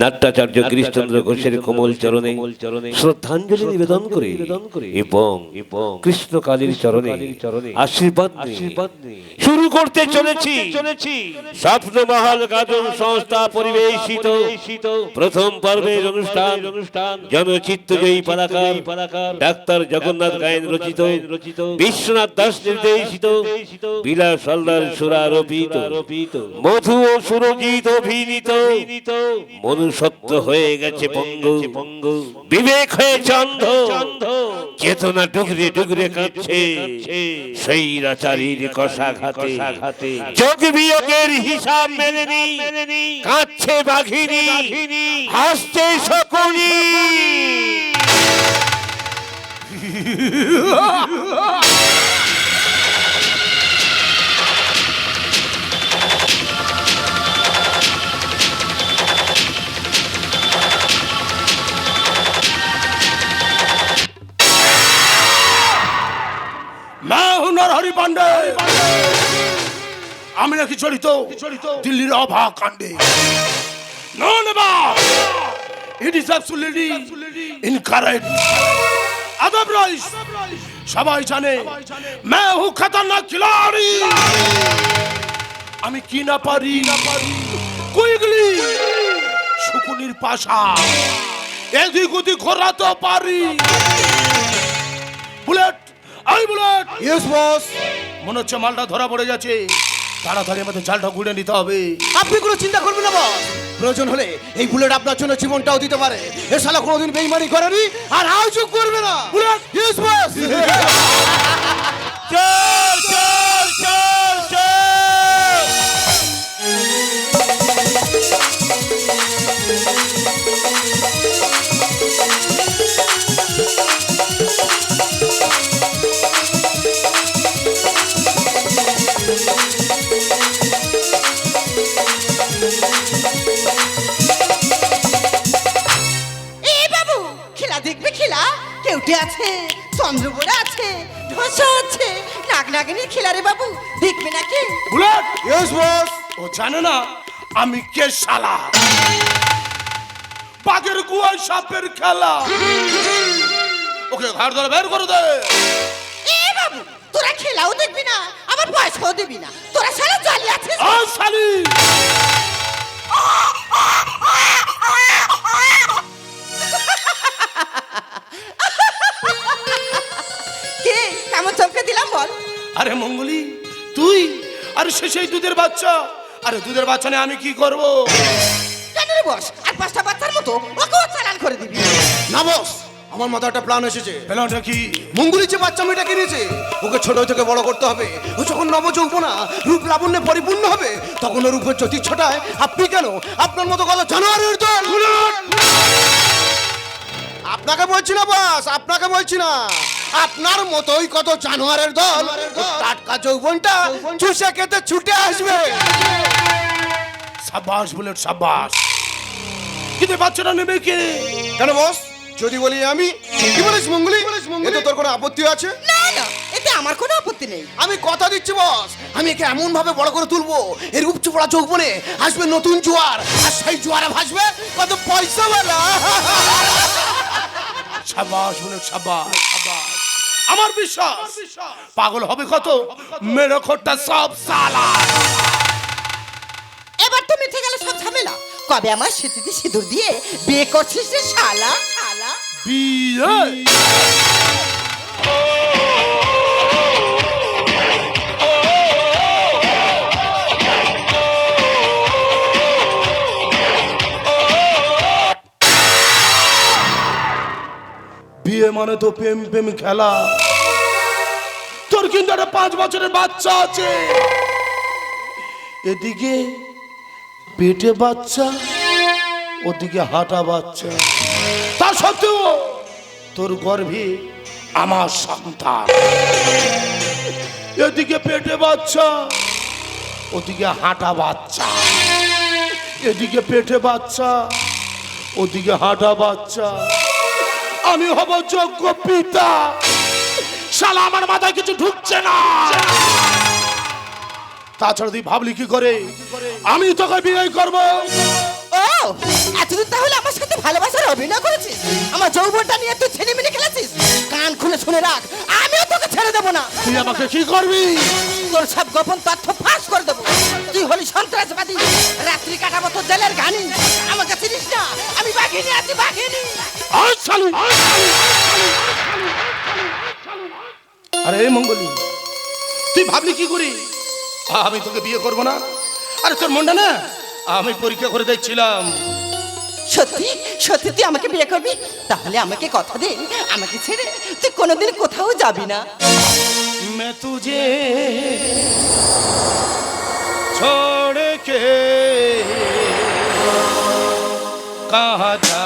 নাট্যাচার্য গিরিশচন্দ্র ঘোষের কোমল চরণে শ্রদ্ধাঞ্জলি নিবেদন করে এবং কৃষ্ণকালীর চরণে আশীর্বাদ শুরু করতে চলেছি। চলেছি। স্বপ্ন মহল গাজন সংস্থা পরিবেশিত। প্রথম পর্বের অনুষ্ঠান। অনুষ্ঠান। জনচিত্তজয়ী পালাকার। পালাকার। ডাক্তার জগন্নাথ গায়েন রচিত। রচিত। বিশ্বনাথ দাস নির্দেশিত। বিলাস হালদার সুরারোপিত। মধু ও সুরজিৎ অভিনীত। মনুষ্যত্ব হয়ে গেছে পঙ্গু পঙ্গু বিবেক হয়েছে অন্ধ। চেতনা ডুগরে ডুগরে কাঁদছে সেই রাচারির কষা ঘাতে যোগ বিয়োগের হিসাব মেলেনি কাঁদছে বাঘিনী। হাসছে শকুনি। কুমার হরি পান্ডে আমি নাকি জড়িত দিল্লির অভা কাণ্ডে না ইট ইজ ইনকারেক্ট আদব সবাই জানে। হু খতরনাক খিলাড়ি। আমি কি না পারি? কুইগলি। শুকুনির পাশা। এদিক ওদিক ঘোরাতে পারি। বুলেট আই বুলেট। ইয়েস বস মনে হচ্ছে মালটা ধরা পড়ে যাচ্ছে তাড়াতাড়ি আমাদের জালটা গুলে নিতে হবে। আপনি কোনো চিন্তা করবেন না বস প্রয়োজন হলে এই বুলেট আপনার জন্য জীবনটাও দিতে পারে। এ শালা কোনোদিন বেইমানি করেনি আর আজও করবে না। বুলেট? ইয়েস বস চল চল চল। ইয়েস বস ও জানে না আমি কে শালা? বাঘের কুয়ায় সাপের খেলা। ওকে ঘর ধরে বের করে দে। এ বাবু তোরা খেলাও দেখবি না আবার পয়সাও দিবি না। তোরা শালা জালি আছিস ও শালি। আরে সে সেই দুধের বাচ্চা? আরে দুধের বাচ্চা নিয়ে আমি কি করব? কেন রে বস? আর পাঁচটা বাচ্চার মতো ওকেও চালান করে দিবি। না বস আমার মাথায় একটা প্ল্যান এসেছে। পেলামটা কি? মঙ্গুলি যে বাচ্চা মেয়েটা কিনেছে ওকে ছোট থেকে বড় করতে হবে। ও যখন নবযৌবনা রূপ লাবণ্যে পরিপূর্ণ হবে তখন ওর রূপের জ্যোতি ছটায় আপনি কেন আপনার মতো কত জানোয়ারের দল? আপনাকে বলছি না বাস আপনাকে বলছি না। আপনার মতোই কত জানোয়ারের দল। টাটকা যৌবনটা চুষে খেতে ছুটে আসবে। সাবাস বুলেট সাবাস কিন্তু বাচ্চাটা নেবে কে? কেন বস? যদি বলি আমি কি বলিস মঙ্গলি? এতে তোর কোনো আপত্তি আছে? না না এতে আমার কোনো আপত্তি নেই। আমি কথা দিচ্ছি বস। আমি একে এমন ভাবে বড় করে তুলবো এর উপচুপড়া যৌবনে আসবে নতুন জোয়ার আর সেই জোয়ারে ভাসবে কত পয়সা বেলা সাবাস বুলেট সাবাস সাবাস আমার বিশ্বাস। পাগল হবে কত? মেরে খোট্টা সব সালা। এবার তো মিঠে গেল সব ঝামেলা। কবে আমার স্মৃতিতে সিঁদুর দিয়ে বিয়ে করছিস রে শালা? শালা? বিয়ে? বিয়ে মানে তো প্রেম প্রেম খেলা। কিন্তু একটা পাঁচ বছরের বাচ্চা আছে। এদিকে পেটে বাচ্চা, ওদিকে হাঁটা বাচ্চা। তা সত্ত্বেও তোর গর্ভে আমার সন্তান। এদিকে পেটে বাচ্চা, ওদিকে হাঁটা বাচ্চা। এদিকে পেটে বাচ্চা, ওদিকে হাঁটা বাচ্চা। আমি হব যোগ্য পিতা। শালা আমার মাথায় কিছু ঢুকছে না। তাছাড়া তুই ভাবলি কি করে? আমি তোকে বিয়ে করব। ও এতদিন তাহলে আমার সাথে ভালোবাসার অভিনয় করেছিস? আমার যৌবনটা নিয়ে তুই ছেলে মিলে খেলেছিস? কান খুলে শুনে রাখ আমিও তোকে ছেড়ে দেবো না। তুই আমাকে কি করবি? তোর সব গোপন তথ্য ফাঁস করে দেবো। তুই হলি সন্ত্রাসবাদী রাত্রি কাটাবো তোর জেলের ঘানি। আমাকে চিনিস না? আমি বাঘিনী আছি বাঘিনী। আয় চালু আরে এই মঙ্গলি তুই ভাবলি কি করি আমি তোকে বিয়ে করব না আরে তোর মনটা না আমি পরীক্ষা করে দেখছিলাম সত্যি সত্যি তুই আমাকে বিয়ে করবি তাহলে আমাকে কথা দে আমাকে ছেড়ে তুই কোনোদিন কোথাও যাবি না मैं तुझे छोड़ के कहाँ जाऊंगा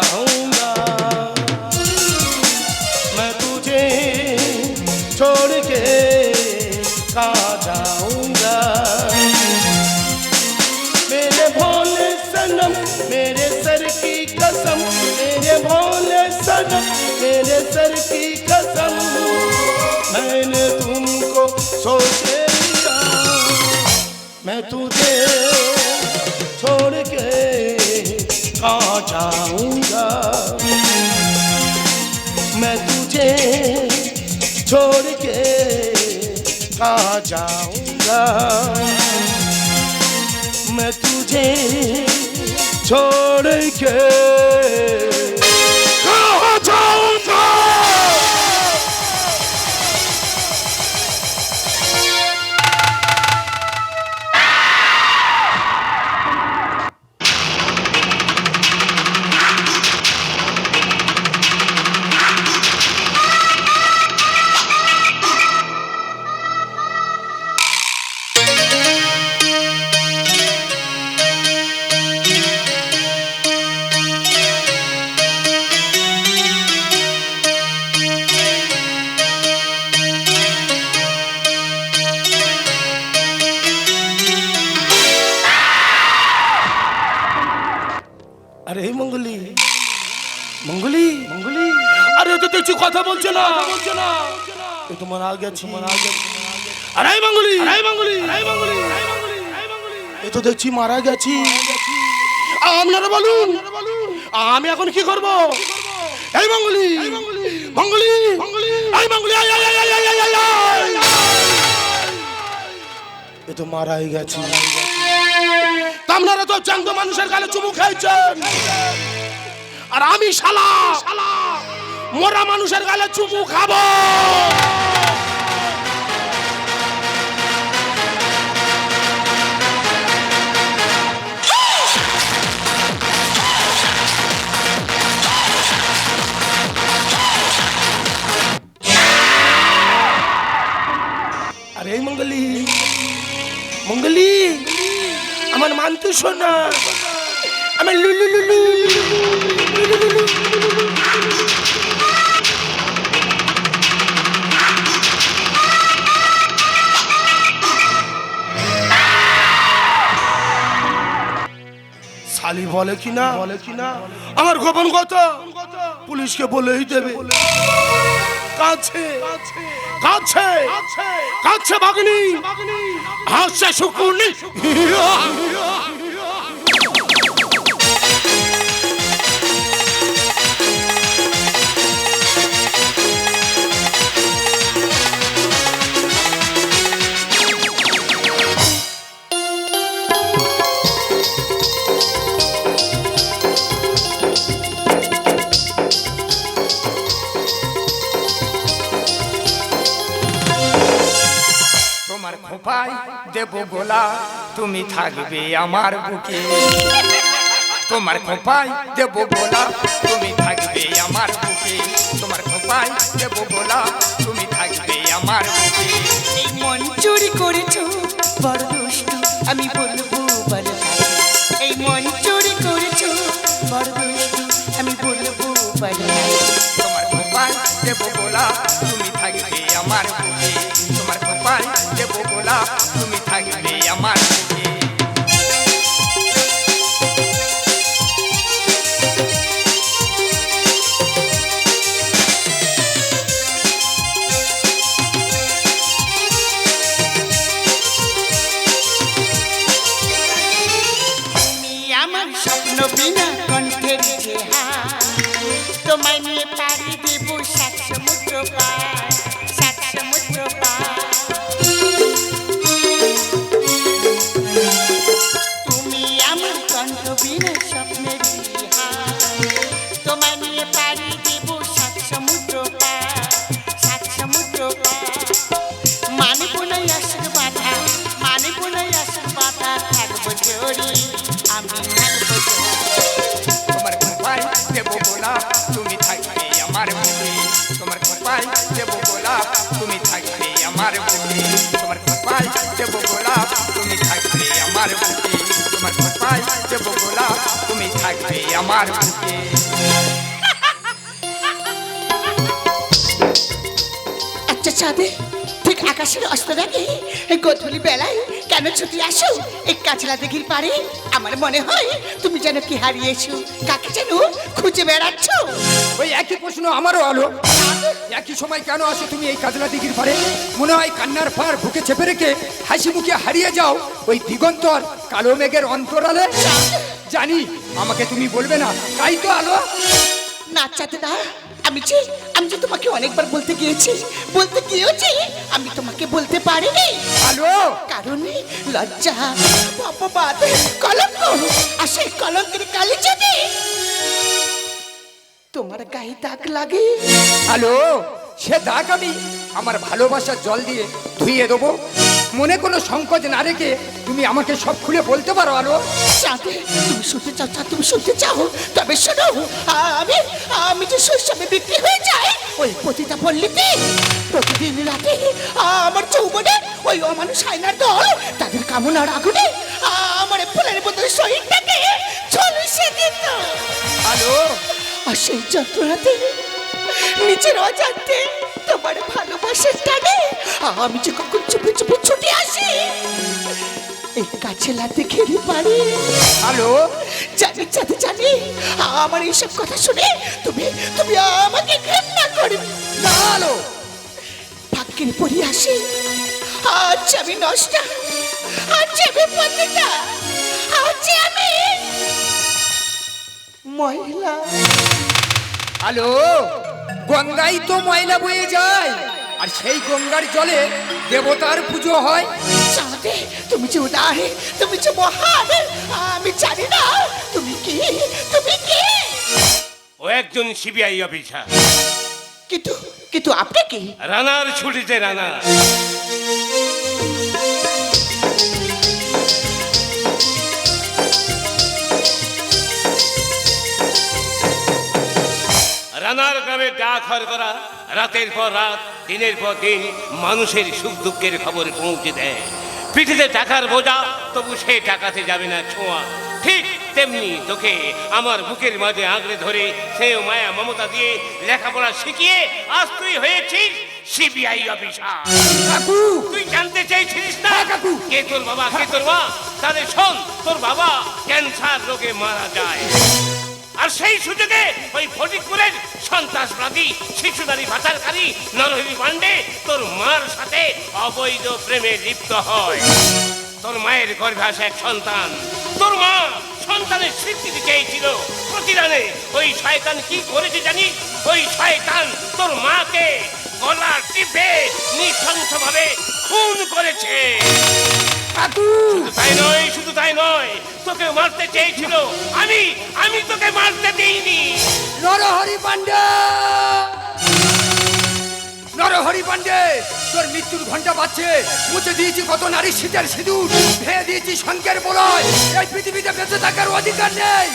मैं तुझे छोड़ के कहाँ जाऊँगा? मैं तुझे छोड़ के कहाँ जाऊँगा? मैं तुझे छोड़ के कहाँ जाऊँगा? তোমার আগে তোমার আগে আড়াই বাঙ্গুলি। আড়াই বাঙ্গুলি। আড়াই বাঙ্গুলি। এ তো দেখছি মারা গেছি। আপনারা বলুন। আমি এখন কি করব? এই বাঙ্গুলি। বাঙ্গুলি। বাঙ্গুলি এই বাঙ্গুলি আয় আয় আয় আয় আয় আয়। এ তো মারাই গেছি। আপনারা তো চাঙ্গ মানুষের গালে চুমু খাইছেন আর আমি শালা শালা মোরা মানুষের গালে চুমু খাব। আরে মঙ্গলি মঙ্গলি আমার মানতে শোনা আমার লুলু লুলু শালি বলে কি বলে কি আমার গোপন কথা পুলিশকে বলেই দেবে কাছে কাছে কাছে কাছে ভাগ্নি হাসে শুকুনি। দেব গোলা তুমি থাকবে আমার বুকে। তোমার খোপায় দেব গোলা তুমি থাকবে আমার বুকে। তোমার খোপায় দেব গোলা তুমি থাকবে আমার বুকে। এই মন চুরি করেছ বড় দুষ্টু আমি বলব বলো এই মন চুরি করেছ বড় দুষ্টু আমি বলব বলো তোমার খোপায় দেব গোলা তুমি থাকবে আমার বুকে। তোমার খোপায় দেব গোলা তুমি আকাশের অস্ত দেখে। গোধূলি বেলায় কেন ছুটি আসো? এই কাছলা দিঘির পারে আমার মনে হয় তুমি যেন কি হারিয়েছো। কাকে যেন খুঁজে বেড়াচ্ছ? ওই একই প্রশ্ন আমারও আলো। একই সময় কেন আসো তুমি এই কাজলা দিঘির পারে মনে হয় কান্নার পার বুকে চেপে রেখে হাসি মুখে হারিয়ে যাও ওই দিগন্তর কালো মেঘের অন্তরালে। জানি আমাকে তুমি বলবে না। তাই তো আলো। না চাঁদে না আমি যে আমি যে তোমাকে অনেকবার বলতে গিয়েছি বলতে গিয়েছি আমি তোমাকে বলতে পারিনি। আলো কারণ লজ্জা অপবাদ কলঙ্ক আর সেই কলঙ্কের কালি যদি তোমার গায়ে দাগ লাগে। আলো সে দাগ আমি আমার ভালোবাসার জল দিয়ে ধুইয়ে দেবো। মনে কোনো সংকোচ না রেখে তুমি আমাকে সব খুলে বলতে পারো আলো চাঁদে তুমি শুনতে চাও তুমি শুনতে চাও। তবে শোনো আমি আমি যে শৈশবে বিক্রি হয়ে যাই ওই পতিতা পল্লীতে প্রতিদিন রাতে আমার চৌবনে ওই অমানুষ আয়নার দল তাদের কামনার আগুনে আমার ফুলের বদলে শহীদটাকে ঝলসে দিত। আলো। আর সেই যন্ত্রণাতে নিজের অজান্তে তোমার ভালোবাসার টানে আমি যে কখন চুপে চুপে ছুটে আসি? এই কাছে লাতে ঘেরে পারি আলো জানি জানি জানি আমার এইসব কথা শুনে তুমি তুমি আমাকে ঘৃণা করবে। না ভাগ্যের পরি আসি আজ আমি নষ্ট আজ আমি পতিতা আজ আমি মহিলা। আলো গঙ্গাই তো ময়লা বয়ে যায় আর সেই গঙ্গার জলে দেবতার পুজো হয়। চাঁদে তুমি যে উদার তুমি যে মহান আমি জানি না তুমি কি তুমি কি? ও একজন সিবিআই অফিসার। কিন্তু কিন্তু আপনি কি? রানার ছুটিতে রানা। গ্রামে ডাক করা রাতের পর রাত দিনের পর দিন মানুষের সুখ দুঃখের খবর পৌঁছে দেয়। পিঠিতে টাকার বোঝা তবু সে টাকাতে যাবে না ছোঁয়া। ঠিক তেমনি তোকে আমার বুকের মাঝে আঁকড়ে ধরে সেও মায়া মমতা দিয়ে লেখাপড়া শিখিয়ে আজ তুই হয়েছিস সিবিআই অফিসার। কাকু! তুই জানতে চাইছিলিস না? হ্যাঁ, কাকু। কে তোর বাবা কে তোর মা? তাহলে শোন তোর বাবা ক্যান্সার রোগে মারা যায়। আর সেই সুযোগে ওই ফটিকপুরের সন্ত্রাসবাদী, শিশুদারি পাচারকারী নরহরি পাণ্ডে তোর মার সাথে অবৈধ প্রেমে লিপ্ত হয়। তোর মায়ের গর্ভে আসে এক সন্তান। তোর মা সন্তানের স্বীকৃতি চেয়েছিল প্রতিদানে ওই শয়তান কি করেছে জানি ওই শয়তান তোর মাকে গলা টিপে নৃশংসভাবে খুন করেছে। কাকু তাই নয় শুধু তাই নয় তোকে মারতে চেয়েছিল। আমি আমি তোকে মারতে দিইনি। নরহরি পাণ্ডে! নরহরি পাণ্ডে তোর মৃত্যুর ঘণ্টা বাজছে। মুছে দিয়েছি কত নারী শীতের সিঁদুর। ভেঙে দিয়েছি শঙ্কের বলয়। এই পৃথিবীতে বেঁচে থাকার অধিকার নেই।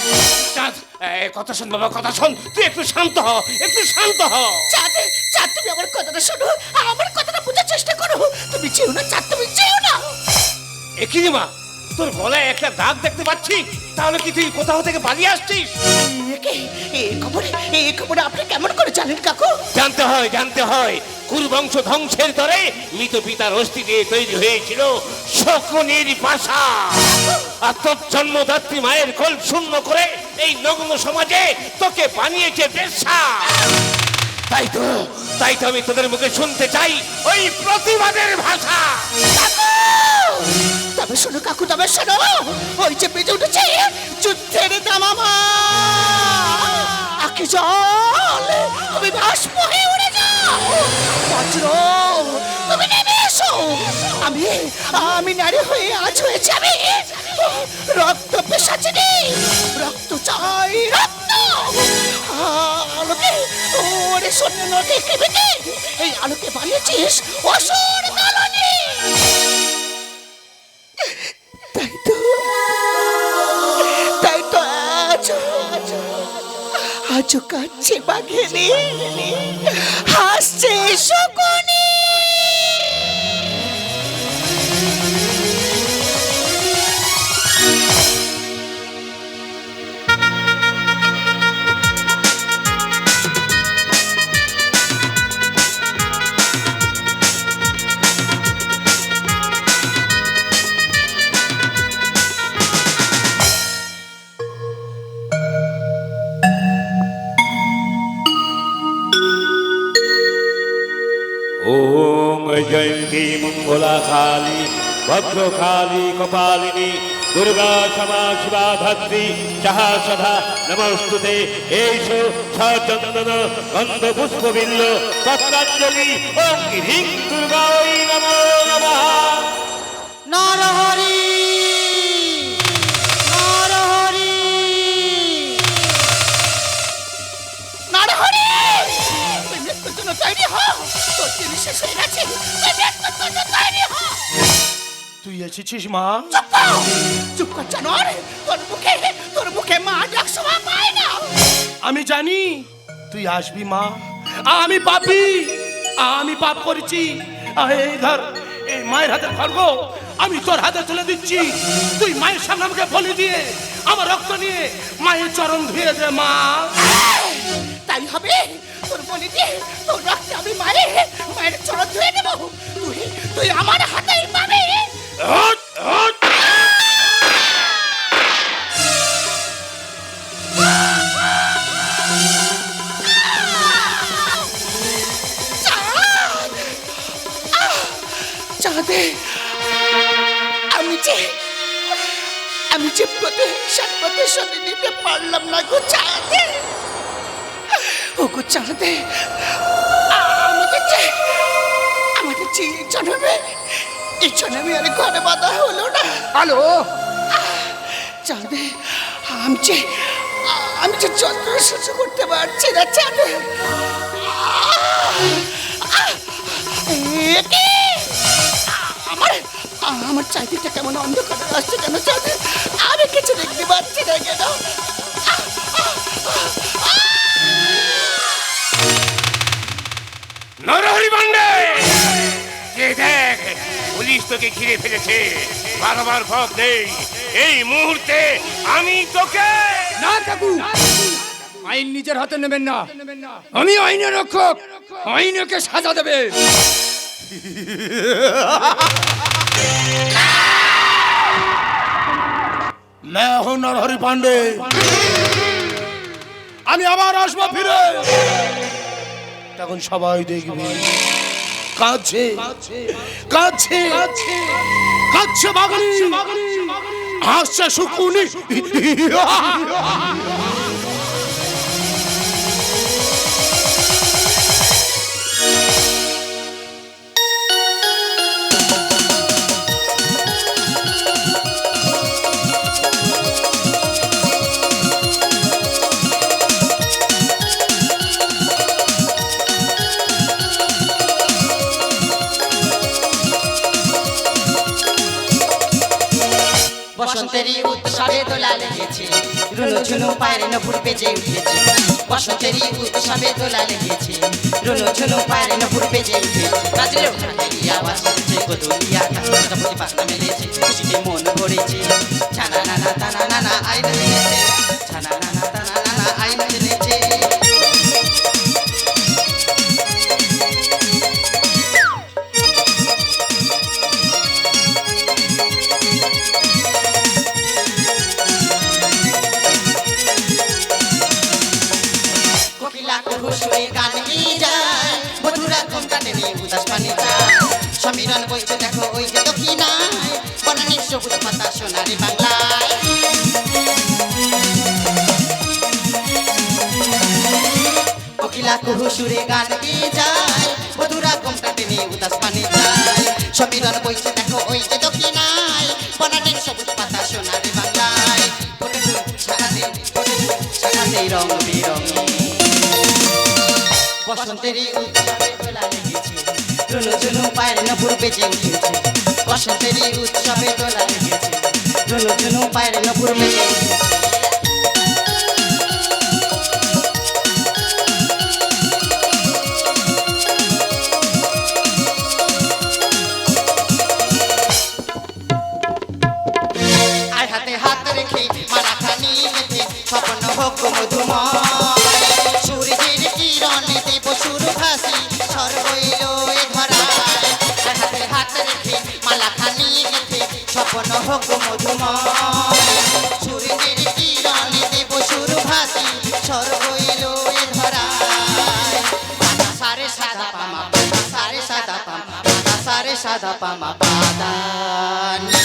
কথা শোন বাবা কথা শোন। তুই একটু শান্ত হ একটু শান্ত হ। চাঁদ চাঁদ তুমি আমার কথাটা শোনো। আমার কথাটা বোঝার চেষ্টা করো। তুমি চেও না চাঁদ তুমি চেও না। একই মা? তোর গলায় একটা দাগ দেখতে পাচ্ছি? তাহলে কি তুই কোথাও থেকে পালিয়ে আসছিস? একে এ খবরে এ খবরে আপনি কেমন করে জানেন কাকু? জানতে হয় জানতে হয়। কুরবংশ ধ্বংসের তরে মৃত পিতার অস্থি দিয়ে তৈরি হয়েছিল শকুনির পাশা। আর তোর জন্মদাত্রী মায়ের কোল শূন্য করে এই নগ্ন সমাজে তোকে বানিয়েছে পেশা। তাই তো তাই তো আমি তোদের মুখে শুনতে চাই ওই প্রতিবাদের ভাষা। কাকু! তবে শোনো কাকু, তবে শোনো। ওই যে বেজে উঠেছে যুদ্ধের দামামা। জল, তুমি বাষ্প হয়ে উড়ে যাও। বজ্র, তুমি নেমে এসো। আমি আমি নারী হয়ে আজ আমি। রক্ত পেশাচিনি, রক্ত চাই, রক্ত। আলোকে, ওরে শূন্য নদী এই আলোকে বানিয়েছিস অসুর আজও কাচ্ছে বাঘেনি হাসছে শকুনি ভদ্রকালী কপালিনী দুর্গা ক্ষমা শিবা ধাত্রী যাহা সদা নমস্তুতে এইস সচন্দন গন্ধ পুষ্প বিল্ল পত্রাঞ্জলি ওম হ্রিং এসেছিস মা চুপ কর জানোয়ার তোর মুখে তোর মুখে মা ডাক শোভা পায় না। আমি জানি তুই আসবি মা। আমি পাপি আমি পাপ করেছি। এই ধর এই মায়ের হাতে খড়গ আমি তোর হাতে তুলে দিচ্ছি। তুই মায়ের সামনে আমাকে বলি দিয়ে আমার রক্ত নিয়ে মায়ের চরণ ধুয়ে দে মা। তাই হবে তোর বলি দিয়ে তোর রক্তে আমি মারে মায়ের চরণ ধুয়ে দেবো। তুই তুই আমার হাতেই। চাঁদে, আমি যে আমি যে প্রতিহিংসার প্রতিশোধ নিতে পারলাম না গো চাঁদে। ও গো চাঁদে, আমাদের যে, আমাদের আলো। চাঁদে আমি যে আমি যে সহ্য করতে পারছি না চাঁদে আমার আমার চারিদিকটা কেমন অন্ধকার আসছে কেন চাঁদে আমি কিছু দেখতে পাচ্ছি না কেন। নরহরি পান্ডে দেখ। পুলিশ তোকে ঘিরে ফেলেছে। বারবার ভোগ নেই। এই মুহূর্তে আমি তোকে না কাকু। আইন নিজের হাতে নেবেন না। আমি আইনের রক্ষক। আইনকে সাজা দেবে। না এখন নরহরি পান্ডে আমি আবার আসব ফিরে। তখন সবাই দেখবে। কাছে কাছে কাছে বাগানি হাসছে শুকুনি। বসন্তেরই উৎসবে দোলা লেগেছে। রুনু ঝুনু পায়ের নপুর বেজে উঠেছে। বসন্তেরই উৎসবে দোলা লেগেছে। রুনু ঝুনু পায়ের নপুর বেজে উঠেছে। বাজলেও ঢাকেরই আওয়াজ উঠেছে গোদুলিয়া কাস্তাপতি পাখনা মেলেছে। খুশিতে মন ভরেছে। ছানা, নানা, তানা, নানা আয় সুরে গান গিয়ে যায়। মধুরা ঘুমটা টেনে উদাস পানে যায়। সমীরণ বইছে দেখো ওই যে দক্ষিণায় বনানির সবুজ পাতা সোনারে বাংলায়। কোকিলা কুহু সুরে গান গিয়ে যায়। মধুরা ঘুমটা টেনে উদাস পানে যায়। সমীরণ বইছে দেখো ওই যে বসন্তের উৎসবে দোলা লেগেছে। চুনু চুনু পায়ের নপুর বেঁচে উঠেছে। বসন্তের উৎসবে দোলা লেগেছে। চুনু চুনু পায়ের নপুর বেঁচে উঠেছে। పమ పాదాన్ని